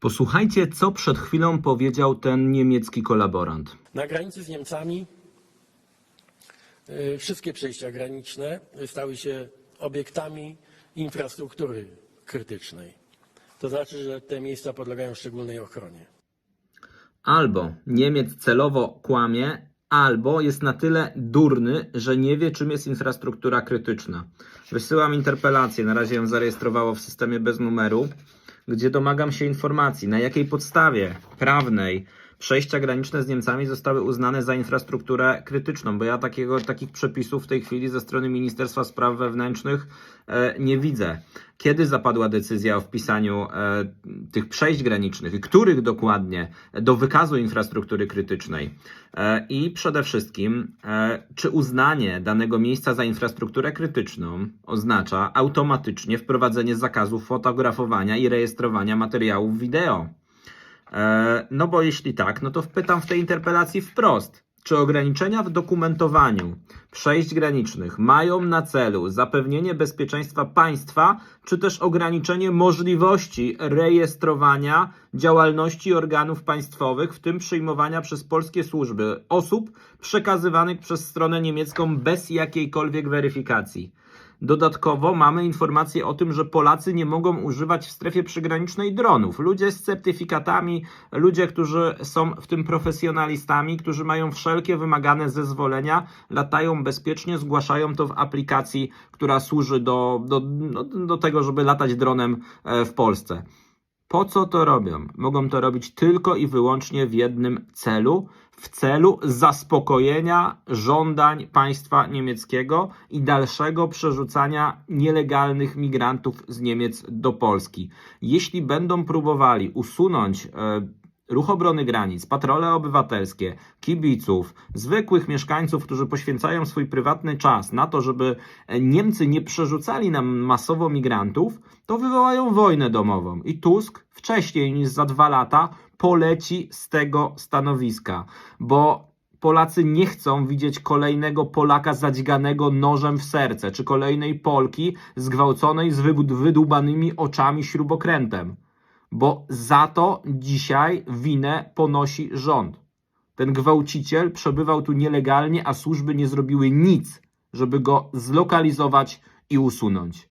Posłuchajcie, co przed chwilą powiedział ten niemiecki kolaborant. Na granicy z Niemcami y, wszystkie przejścia graniczne stały się obiektami infrastruktury krytycznej. To znaczy, że te miejsca podlegają szczególnej ochronie. Albo Niemiec celowo kłamie, albo jest na tyle durny, że nie wie, czym jest infrastruktura krytyczna. Wysyłam interpelację, na razie ją zarejestrowało w systemie bez numeru, gdzie domagam się informacji, na jakiej podstawie prawnej przejścia graniczne z Niemcami zostały uznane za infrastrukturę krytyczną, bo ja takiego, takich przepisów w tej chwili ze strony Ministerstwa Spraw Wewnętrznych e, nie widzę. Kiedy zapadła decyzja o wpisaniu e, tych przejść granicznych i których dokładnie do wykazu infrastruktury krytycznej? E, I przede wszystkim, czy uznanie danego miejsca za infrastrukturę krytyczną oznacza automatycznie wprowadzenie zakazu fotografowania i rejestrowania materiałów wideo? E, No bo jeśli tak, no to wpytam w tej interpelacji wprost. Czy ograniczenia w dokumentowaniu przejść granicznych mają na celu zapewnienie bezpieczeństwa państwa, czy też ograniczenie możliwości rejestrowania działalności organów państwowych, w tym przyjmowania przez polskie służby osób przekazywanych przez stronę niemiecką bez jakiejkolwiek weryfikacji? Dodatkowo mamy informację o tym, że Polacy nie mogą używać w strefie przygranicznej dronów. Ludzie z certyfikatami, ludzie, którzy są w tym profesjonalistami, którzy mają wszelkie wymagane zezwolenia, latają bezpiecznie, zgłaszają to w aplikacji, która służy do, do, do, do tego, żeby latać dronem e, w Polsce. Po co to robią? Mogą to robić tylko i wyłącznie w jednym celu w celu zaspokojenia żądań państwa niemieckiego i dalszego przerzucania nielegalnych migrantów z Niemiec do Polski. Jeśli będą próbowali usunąć e, ruch obrony granic, patrole obywatelskie, kibiców, zwykłych mieszkańców, którzy poświęcają swój prywatny czas na to, żeby Niemcy nie przerzucali nam masowo migrantów, to wywołają wojnę domową. I Tusk wcześniej niż za dwa lata poleci z tego stanowiska, bo Polacy nie chcą widzieć kolejnego Polaka zadźganego nożem w serce, czy kolejnej Polki zgwałconej z wydłubanymi oczami śrubokrętem bo za to dzisiaj winę ponosi rząd. Ten gwałciciel przebywał tu nielegalnie, a służby nie zrobiły nic, żeby go zlokalizować i usunąć.